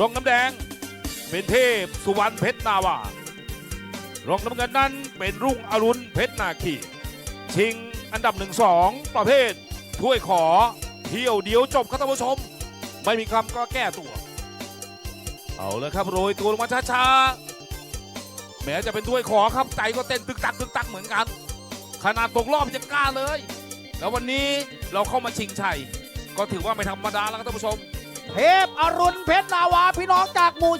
รองน้ำแดง เป็นเทพสุวรรณเพชรนาวารองน้ำเงินนั้นเป็นรุ่งอรุณเพชรนาคีชิงอันดับหนึ่งสองประเภทถ้วยขอเที่ยวเดียวจบครับท่านผู้ชม ไม่มีคำก็แก้ตัว เอาเลยครับโรยตัวลงมาช้าๆแม้จะเป็นถ้วยขอครับใจก็เต้นตึกตักตึกตักเหมือนกัน ขนาดตกรอบยังกล้าเลย แล้ววันนี้เราเข้ามาชิงชัยก็ถือว่าไม่ธรรมดาแล้วครับท่านผู้ชม เทพอรุณเพชรนาวาพี่น้องจากหมู่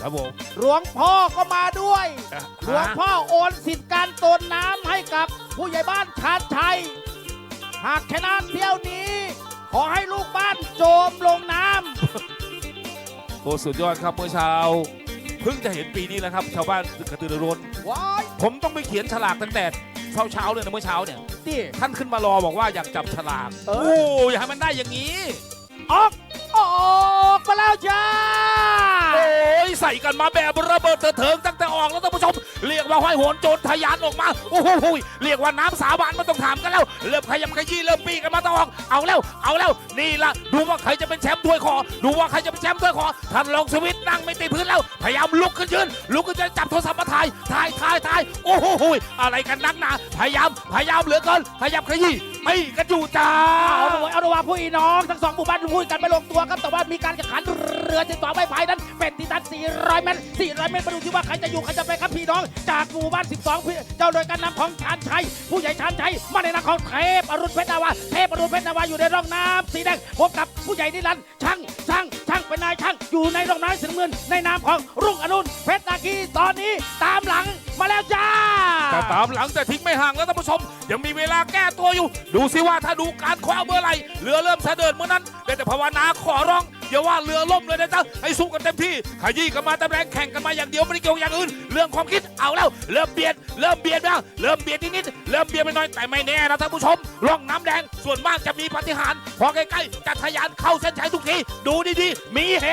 ครับผม12หลวงพ่อก็มาด้วย อะ หลวงพ่อโอนสิทธิ์การตนน้ำให้กับผู้ใหญ่บ้านชาญชัย หากชนะเที่ยวนี้ ขอให้ลูกบ้านโจมลงน้โอ้สุดยอดครับเมื่อเช้า เพิ่งจะเห็นปีนี้แหละครับ ชาวบ้านกระตือรือร้นำว้ายผมต้องไปเขียนฉลากตั้งแต่เช้าเช้าๆเลยนะเมื่อเช้าเนี่ย ดิ ท่านขึ้นมารอบอกว่าอยากจับฉลาก เอโอ้ออยากให้มันได้อย่างนี้ ออก ออกมาแล้วจ้า โอ้ยใส่กันมาแบบระเบิดเถิดเถิงตั้งแต่ออกแล้วท่านผู้ชม เรียกว่าห้อยโหนโจรทะยานออกมา โอ้โหเรียกว่าน้ำสาบานไมันต้องถามกันแล้ว เริ่มขยำขยี้เริ่มปีกันมาตะออก เอาแล้ว เอาแล้ว นี่ละดูว่าใครจะเป็นแชมป์ถ้วยคอ ดูว่าใครจะเป็นแชมป์ถ้วยคอ ท่านลองสวิตนั่งไม่ติดพื้นแล้ว พยายามลุกขึ้นยืน ลุกขึ้นจะจับโทรศัพท์มาถ่าย ถ่ายถ่ายถ่ายโอ้โหอะไรกันนักหนา พยายาม พยายามเหลือเกิน ขยับขยี้ ไม่กระจูจ้าเอาหน่วยเอาหน่วยว่าผู้อีน้องทั้งสองหมู่บ้านพูดกันไม่ลงตัวครับแต่ว่ามีการแข่งขันเรือที่ต่อไม้พายนั้น เป็นที่ตัน400เมตร400เมตรมาดูที่ว่าใครจะอยู่ใครจะไปครับพี่น้อง จากหมู่บ้าน 12พี่เจ้าโดยการนำของชาญชัยผู้ใหญ่ชาญชัยมาในนามของเทพอรุณเพชรนาวาเทพอรุณเพชรนาวาอยู่ในร่องน้ำสีแดงพบกับผู้ใหญ่นิรันดร์ช่างช่างช่างเป็นนายช่างอยู่ในร่องน้ำสีน้ำเงินในนามของรุ่งอรุณเพชรนาคีตอนนี้ตามหลังมาแล้วจ้า แต่ตามหลังแต่ทิ้งไม่ห่างแล้วท่านผู้ชม ยังมีเวลาแก้ตัวอยู่ ดูสิว่าถ้าดูการคว้าเมื่อไหร่เรือเริ่มเสด็จเมื่อนั้นได้แต่ภาวนาขอร้องอย่าว่าเรือล่มเลยนะจ๊ะให้สู้กันเต็มที่ขยี้กันมาแต่แรงแข่งกันมาอย่างเดียวไม่ได้เกี่ยวอย่างอื่น เรื่องความคิดเอาแล้วเริ่มเบียดเริ่มเบียดบ้างเริ่มเบียดนิดๆเริ่มเบียดไปหน่อยแต่ไม่แน่นะท่านผู้ชมร่องน้ำแดงส่วนมากจะมีปฏิหารพอใกล้ๆจะทะยานเข้าเส้นชัยทุกทีดูดีๆมีเฮ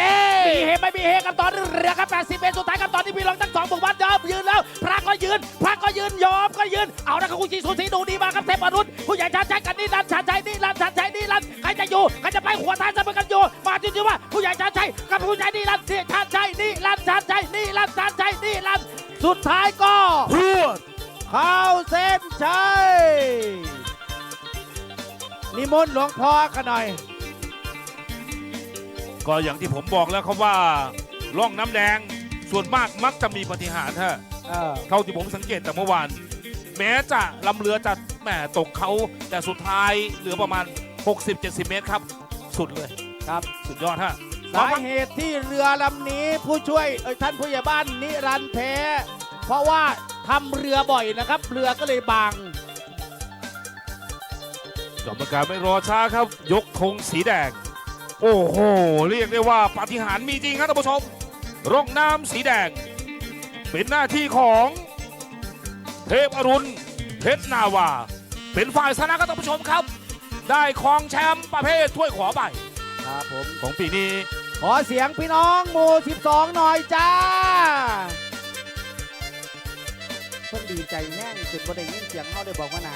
มีเฮไม่มีเฮกับตอนเรือครับ80เมตรสุดท้ายครับตอนที่พี่รองทั้งสองบุกบ้าน ยอมก็ยืน เอาละครับคุณจีสุสีดูดีมากครับเทพอรุณผู้ใหญ่ชาญชัยกันนี่รันชาญชัยนี่รันชาญชัยนี่รันใครจะอยู่ใครจะไปหัวท้ายจะไปกันอยู่มาจริงๆว่าผู้ใหญ่ชาญชัยกับผู้ใหญ่นี่รันนี่ชาญชัยนี่รันชาญชัยนี่รันชาญชัยนี่รันสุดท้ายก็พรวดเข้าเส้นชัยนิมนต์หลวงพ่อกันหน่อย ก็อย่างที่ผมบอกแล้วครับว่าร่องน้ำแดงส่วนมากมักจะมีปาฏิหารย์ฮะเออเท่าที่ผมสังเกตแต่เมื่อวาน แม้จะลำเรือจะแหมตกเขาแต่สุดท้ายเหลือประมาณ 60-70 เมตรครับ สุดเลยครับ สุดยอดฮะสาเหตุที่เรือลำนี้ผู้ช่วยเอ่ยท่านผู้ใหญ่บ้านนิรันดร์แพ้ เพราะว่าทำเรือบ่อยนะครับ เรือก็เลยบางกรรมการไม่รอช้าครับ ยกธงสีแดง โอ้โห เรียกได้ว่าปาฏิหาริย์มีจริงครับท่านผู้ชม ร่องน้ำสีแดง เป็นหน้าที่ของ เทพอรุณเพชรนาวา เป็นฝ่ายชนะครับท่านผู้ชมครับ ได้ครองแชมป์ประเภทถ้วยขอใบครับผม ของปีนี้ ขอเสียงพี่น้องหมู่12 หน่อยจ้าเพิ่นดีใจแน่งสุดบ่ได้ยินเสียงเขาได้บอกว่านะ